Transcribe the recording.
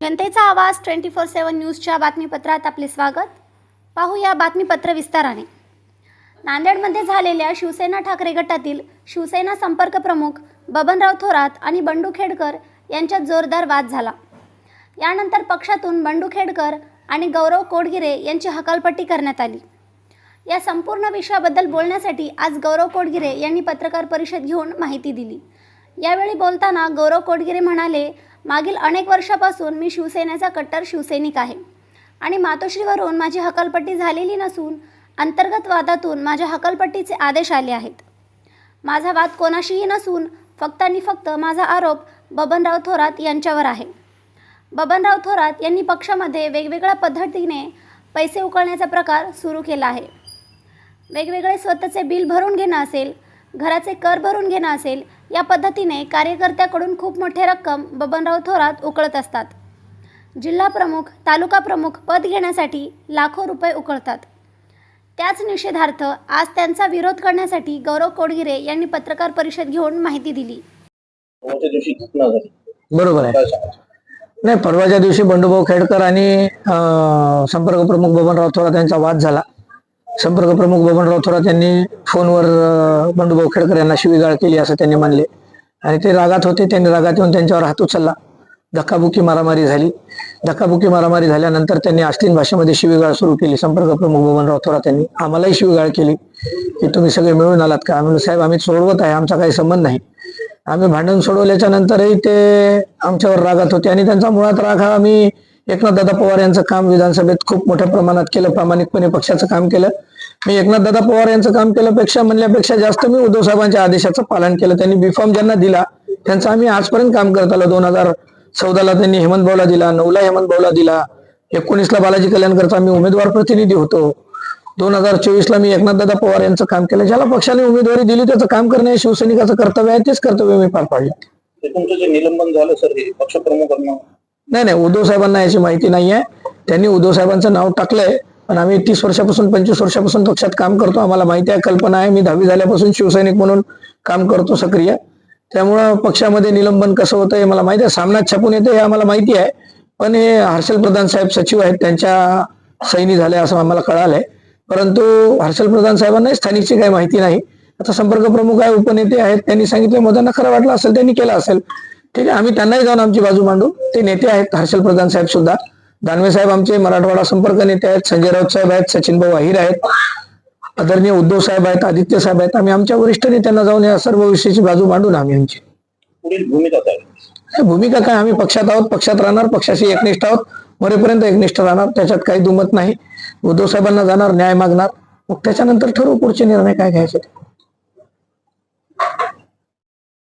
जनतेचा आवाज twenty four सेवन न्यूजच्या बातमीपत्रात आपले स्वागत. पाहूया बातमीपत्र विस्ताराने. नांदेडमध्ये झालेल्या शिवसेना ठाकरे गटातील शिवसेना संपर्क प्रमुख बबनराव थोरात आणि बंडू खेडकर यांच्यात जोरदार वाद झाला. यानंतर पक्षातून बंडू खेडकर आणि गौरव कोडगिरे यांची हकालपट्टी करण्यात आली. या संपूर्ण विषयाबद्दल बोलण्यासाठी आज गौरव कोडगिरे यांनी पत्रकार परिषद घेऊन माहिती दिली. यावेळी बोलताना गौरव कोटगिरे म्हणाले मागील अनेक वर्षापासून मी शिवसेनेचा कट्टर शिवसैनिक आहे. आणि मातोश्रीवरून माझी हकालपट्टी झालेली नसून अंतर्गत वादातून माझ्या हकालपट्टीचे आदेश आले आहेत. माझा वाद कोणाशीही नसून फक्त आणि फक्त माझा आरोप बबनराव थोरात यांच्यावर आहे. बबनराव थोरात यांनी पक्षामध्ये वेगवेगळ्या पद्धतीने पैसे उकळण्याचा प्रकार सुरू केला आहे. वेगवेगळे स्वतःचे बिल भरून घेणं असेल घराचे कर भरून घेणं असेल या पद्धतीने कार्यकर्त्याकडून खूप मोठी रक्कम बबनराव थोरात उकळत असतात. जिल्हा प्रमुख तालुका प्रमुख पद घेण्यासाठी लाखो रुपये उकळतात. त्याच निषेधार्थ आज त्यांचा विरोध करण्यासाठी गौरव कोडगिरे यांनी पत्रकार परिषद घेऊन माहिती दिली. बरोबर आहे. नाही परवाच्या दिवशी बंडूभाऊ खेडकर आणि संपर्क प्रमुख बबनराव थोरात यांचा वाद झाला. संपर्क प्रमुख बबनराव थोरात यांनी फोनवर बंडूभाऊ खेडकर यांना शिवीगाळ केली असं त्यांनी मानले. आणि ते रागात होते त्यांनी रागात येऊन त्यांच्यावर हात उचलला. धक्काबुक्की मारामारी झाली. धक्काबुक्की मारामारी झाल्यानंतर त्यांनी अश्लीन भाषेमध्ये शिवीगाळ सुरू केली. संपर्क प्रमुख बबनराव थोरात यांनी आम्हालाही शिवीगाळ केली. की तुम्ही सगळे मिळून आलात का? आम्ही साहेब आम्ही सोडवत आहे आमचा काही संबंध नाही. आम्ही भांडण सोडवल्याच्या नंतरही ते आमच्यावर रागात होते आणि त्यांचा मुळात राग हा आम्ही एकनाथदादा पवार यांचं काम विधानसभेत खूप मोठ्या प्रमाणात केलं प्रामाणिकपणे पक्षाचं काम केलं. मी एकनाथदादा पवार यांचं काम केल्यापेक्षा म्हणल्यापेक्षा जास्त मी उद्धव साहेबांच्या आदेशाचं पालन केलं. त्यांनी बीफॉर्म ज्यांना दिला त्यांचं आम्ही आजपर्यंत काम करत आलो. दोन हजार चौदाला त्यांनी हेमंत भाऊला दिला नऊला हेमंत भाऊला दिला. एकोणीसला बालाजी कल्याणकरचा मी उमेदवार प्रतिनिधी होतो. दोन हजार चोवीस ला मी एकनाथदादा पवार यांचं काम केलं. ज्याला पक्षाने उमेदवारी दिली त्याचं काम करणे हे शिवसैनिकाचं कर्तव्य आहे तेच कर्तव्य मी पार पाडलं. तुमचं जे निलंबन झालं सर हे पक्षप्रमुखांना नाही नाही उद्धव साहेबांना याची माहिती नाही आहे त्यांनी उद्धव साहेबांचं नाव टाकलंय. पण आम्ही तीस वर्षापासून पंचवीस वर्षापासून पक्षात काम करतो. आम्हाला माहिती आहे कल्पना आहे. मी दहावी झाल्यापासून शिवसैनिक म्हणून काम करतो सक्रिय. त्यामुळं पक्षामध्ये निलंबन कसं होतं हे मला माहिती आहे. सामनात छापून येतं हे आम्हाला माहिती आहे. पण हे हर्षल प्रधान साहेब सचिव आहेत त्यांच्या सैनी झाल्या असं आम्हाला कळालंय. परंतु हर्षल प्रधान साहेबांना स्थानिकची काही माहिती नाही. आता संपर्क प्रमुख आहे उपनेते आहेत त्यांनी सांगितलं मोदींना खरं वाटलं असेल त्यांनी केलं असेल. ठीक आहे आम्ही त्यांनाही जाऊन आमची बाजू मांडू. ते नेते आहेत हर्षल प्रधान साहेब सुद्धा. दानवे साहेब आमचे मराठवाडा संपर्क नेते आहेत संजय राऊत साहेब आहेत सचिन भाऊ अहिर आहेत. आदरणीय उद्धव साहेब आहेत आदित्य साहेब आहेत. आम्ही आमच्या वरिष्ठ नेत्यांना जाऊन या सर्व विषयाची बाजू मांडू ना आम्ही आमची पुढील भूमिका काय? भूमिका काय? आम्ही पक्षात आहोत पक्षात राहणार पक्षाशी एकनिष्ठ आहोत. मरेपर्यंत एकनिष्ठ राहणार त्याच्यात काही दुमत नाही. उद्धव साहेबांना जाणार न्याय मागणार. मग त्याच्यानंतर ठरवू पुढचे निर्णय काय घ्यायचे.